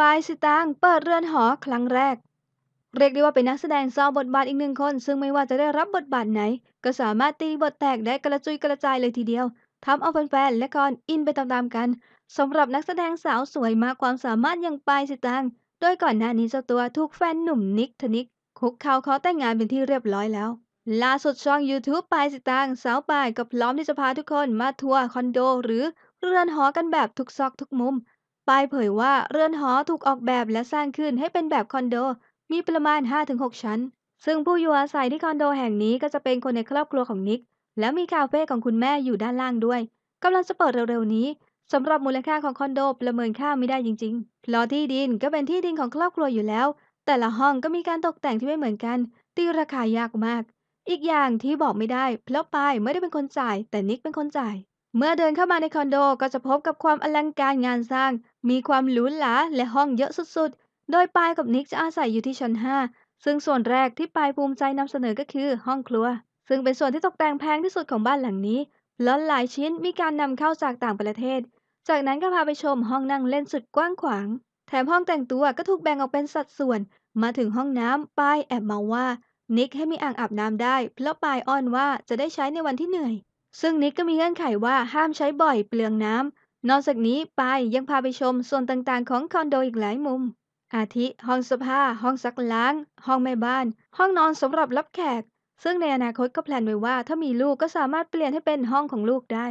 ปายสิตางเปิดเรือนหอครั้งแรก เรียกได้ว่าเป็นนักแสดงซอบทบาทอีกหนึ่งคน ซึ่งไม่ว่าจะได้รับบทบาทไหน ก็สามารถตีบทแตกได้กระจุยกระจายเลยทีเดียวทำเอาแฟนๆและคอนอินไปตามๆกันสำหรับนักแสดงสาวสวยมากความสามารถอย่างปายสิตางโดยก่อนหน้านี้เจ้าตัวถูกแฟนหนุ่มนิกธนิกคุกเข่าขอแต่งงานเป็นที่เรียบร้อยแล้วล่าสุดช่อง YouTube ปายสิตางสาวปายก็พร้อมที่จะพาทุกคนมาทัวร์คอนโด หรือเรือนหอกันแบบทุกซอกทุกมุม ปายเผยว่าเรือนหอถูกออกแบบและสร้างขึ้นให้เป็นแบบคอนโด มีประมาณ 5-6 ชั้น ซึ่งผู้อยู่อาศัยที่คอนโดแห่งนี้ก็จะเป็นคนในครอบครัวของนิก และมีคาเฟ่ของคุณแม่อยู่ด้านล่างด้วยกำลังจะเปิดเร็วๆนี้สำหรับมูลค่าของคอนโดประเมินค่าไม่ได้จริงๆเพราะที่ดินก็เป็นที่ดินของครอบครัวอยู่แล้ว แต่ละห้องก็มีการตกแต่งที่ไม่เหมือนกัน ตีราคายากมาก อีกอย่างที่บอกไม่ได้เพราะปายไม่ได้เป็นคนจ่าย แต่นิกเป็นคนจ่าย เมื่อเดินเข้ามาในคอนโดก็จะพบกับความอลังการงานสร้าง มีความหรูหราและห้องเยอะสุดๆ โดยปายกับนิกจะอาศัยอยู่ที่ชั้น 5 ซึ่งส่วนแรกที่ปายภูมิใจนำเสนอก็คือห้องครัว ซึ่งเป็นส่วนที่ตกแต่งแพงที่สุดของบ้านหลังนี้และหลายชิ้นมีการนำเข้าจากต่างประเทศ จากนั้นก็พาไปชมห้องนั่งเล่นสุดกว้างขวาง แถมห้องแต่งตัวก็ถูกแบ่งออกเป็นสัดส่วน มาถึงห้องน้ำปายแอบมาว่านิกให้มีอ่างอาบน้ำได้เพราะปายอ้อนว่าจะได้ใช้ในวันที่เหนื่อย ซึ่งนิกก็มีเงื่อนไขว่าห้ามใช้บ่อยเปลืองน้ำ นอกจากนี้ปายยังพาไปชมส่วนต่างๆ ของคอนโดอีกหลายมุม อาทิ ห้องเสื้อผ้าห้องซักล้าง ห้องแม่บ้าน ห้องนอนสำหรับรับแขก ซึ่งในอนาคตก็แพลนไว้ว่าถ้ามีลูกก็สามารถเปลี่ยนให้เป็นห้องของลูกได้